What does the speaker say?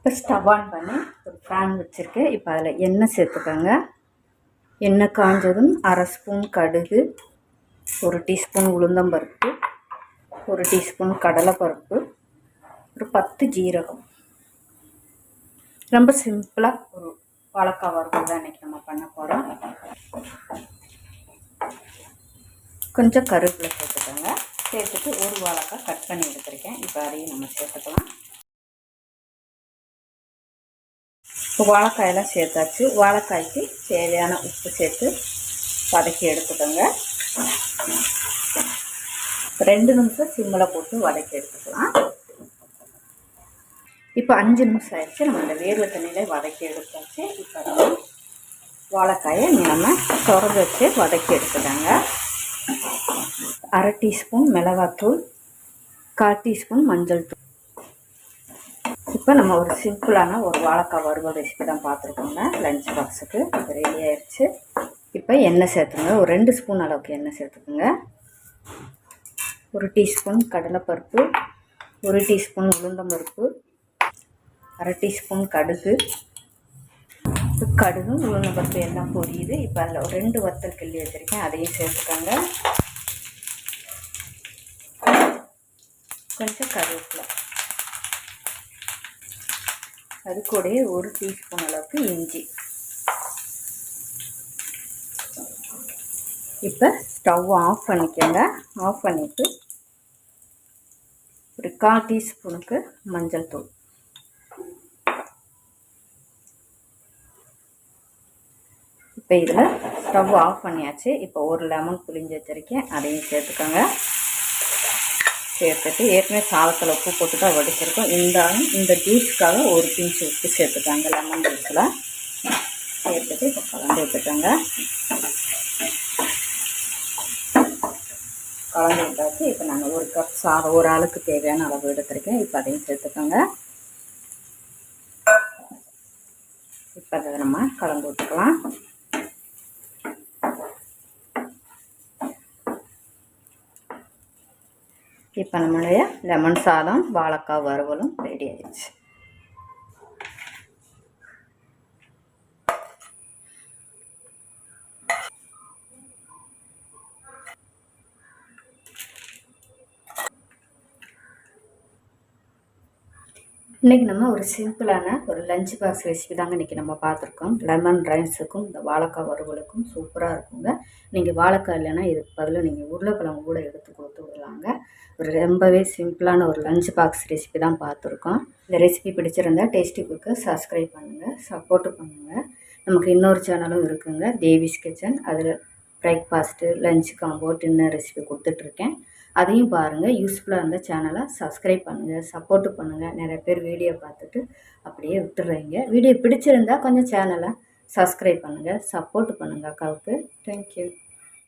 இப்போ stove on பண்ணி ஒரு பேன் வச்சுருக்கேன் இப்போ அதில் எண்ணெய் சேர்த்துக்கோங்க. எண்ணெய் காஞ்சதும் அரை ஸ்பூன் கடுகு ஒரு டீஸ்பூன் உளுந்தம்பருப்பு ஒரு டீஸ்பூன் கடலைப்பருப்பு ஒரு பத்து ஜீரகம். ரொம்ப சிம்பிளாக ஒரு வாழைக்காய் வறுவல் தான் இன்றைக்கி நம்ம பண்ண போகிறோம் கொஞ்சம் கருவேப்பிலை சேர்த்துக்கோங்க. சேர்த்துட்டு ஒரு வாழைக்காய் கட் பண்ணி எடுத்துருக்கேன். இப்போ அதையும் நம்ம சேர்த்துக்கலாம். இப்போ வாழைக்காயெல்லாம் சேர்த்தாச்சு. வாழைக்காய்க்கு தேவையான உப்பு சேர்த்து வதக்கி எடுத்துக்கோங்க. ரெண்டு நிமிஷம் சிம்மில் போட்டு வதக்கி எடுத்துக்கலாம். இப்போ அஞ்சு நிமிஷம் ஆயிடுச்சு. நம்ம இந்த வேர்வை தண்ணியில் வதக்கி எடுத்தாச்சு. இப்போ நம்ம வாழைக்காயை நம்ம திறந்து வச்சு வதக்கி எடுத்துக்கோங்க. அரை டீஸ்பூன் மிளகாத்தூள் கால் டீஸ்பூன் மஞ்சள் தூள். இப்போ நம்ம ஒரு சிம்பிளான ஒரு வாழைக்காய் வறுவல் ரெசிபி தான் பார்த்துருக்கோங்க. லஞ்ச் பாக்ஸுக்கு அது ரெடி ஆயிடுச்சு இப்போ எண்ணெய் சேர்த்துங்க. ஒரு ரெண்டு ஸ்பூன் அளவுக்கு எண்ணெய் சேர்த்துக்குங்க. ஒரு டீஸ்பூன் கடலைப்பருப்பு ஒரு டீஸ்பூன் உளுந்தம்பருப்பு அரை டீஸ்பூன் கடுகு. கடுகு உளுந்தம்பருப்பு எல்லாம் பொரியுது. இப்போ அதில் ஒரு ரெண்டு வத்தல் கிள்ளி வச்சுருக்கேன். அதையும் சேர்த்துக்கோங்க. கொஞ்சம் கருவேப்பிலை. அது கூட ஒரு டீஸ்பூன் அளவுக்கு இஞ்சி. இப்போ ஸ்டவ் ஆஃப் பண்ணிக்கோங்க. ஆஃப் பண்ணிவிட்டு ஒரு கால் டீஸ்பூனுக்கு மஞ்சள் தூள். இப்போ இதில் ஸ்டவ் ஆஃப் பண்ணியாச்சு. இப்போ ஒரு லெமன் புளிஞ்சு வச்சுருக்கேன். அதையும் சேர்த்துக்கோங்க. சேர்த்துட்டு ஏற்கனவே சாதத்தில் உப்பு போட்டு தான் வடிச்சிருக்கோம். இருந்தாலும் இந்த ஜூஸ்க்காக ஒரு பிஞ்சு உப்பு சேர்த்துட்டாங்க லெமன் ஜூஸில் சேர்த்துட்டு இப்போ கலந்து விட்டுட்டாங்க. கலந்து விட்டாச்சு. இப்போ நாங்கள் ஒரு கப் சாதம் ஒரு ஆளுக்கு தேவையான அளவு எடுத்துருக்கேன். இப்போ அதையும் சேர்த்துக்கோங்க. இப்போ அதை நம்ம கலந்து விட்டுக்கலாம். இப்போ நம்மளுடைய லெமன் சாதம் வாழைக்காய் வறுவலும் ரெடி ஆயிடுச்சு. இன்றைக்கி நம்ம ஒரு சிம்பிளான ஒரு லஞ்ச் பாக்ஸ் ரெசிபி தாங்க இன்றைக்கி நம்ம பார்த்துருக்கோம். லெமன் ரைஸுக்கும் இந்த வாழைக்காய் வறுவலுக்கும் சூப்பராக இருக்குங்க. நீங்கள் வாழைக்காய் இல்லைன்னா இதுக்கு பதிலாக நீங்கள் உருளைக்கிழங்கு கூட எடுத்து கொடுத்து விடலாங்க. ஒரு ரொம்பவே சிம்பிளான ஒரு லஞ்ச் பாக்ஸ் ரெசிபி தான் பார்த்துருக்கோம். இந்த ரெசிபி பிடிச்சிருந்தா டேஸ்டி குக்கு சப்ஸ்கிரைப் பண்ணுங்கள் சப்போர்ட்டு பண்ணுங்கள் நமக்கு இன்னொரு சேனலும் இருக்குங்க தேவிஸ் கிச்சன் அதில் breakfast lunch combo dinner recipe கொடுத்துட்ருக்கேன் அதையும் பாருங்கள் யூஸ்ஃபுல்லாக இருந்த சேனலை சப்ஸ்கிரைப் பண்ணுங்கள் சப்போர்ட்டு பண்ணுங்கள் நிறைய பேர் வீடியோ பார்த்துட்டு அப்படியே விட்டுடுறீங்க வீடியோ பிடிச்சிருந்தா கொஞ்சம் சேனலை சப்ஸ்கிரைப் பண்ணுங்கள் சப்போர்ட் பண்ணுங்கள் அக்காவுக்கு. தேங்க்யூ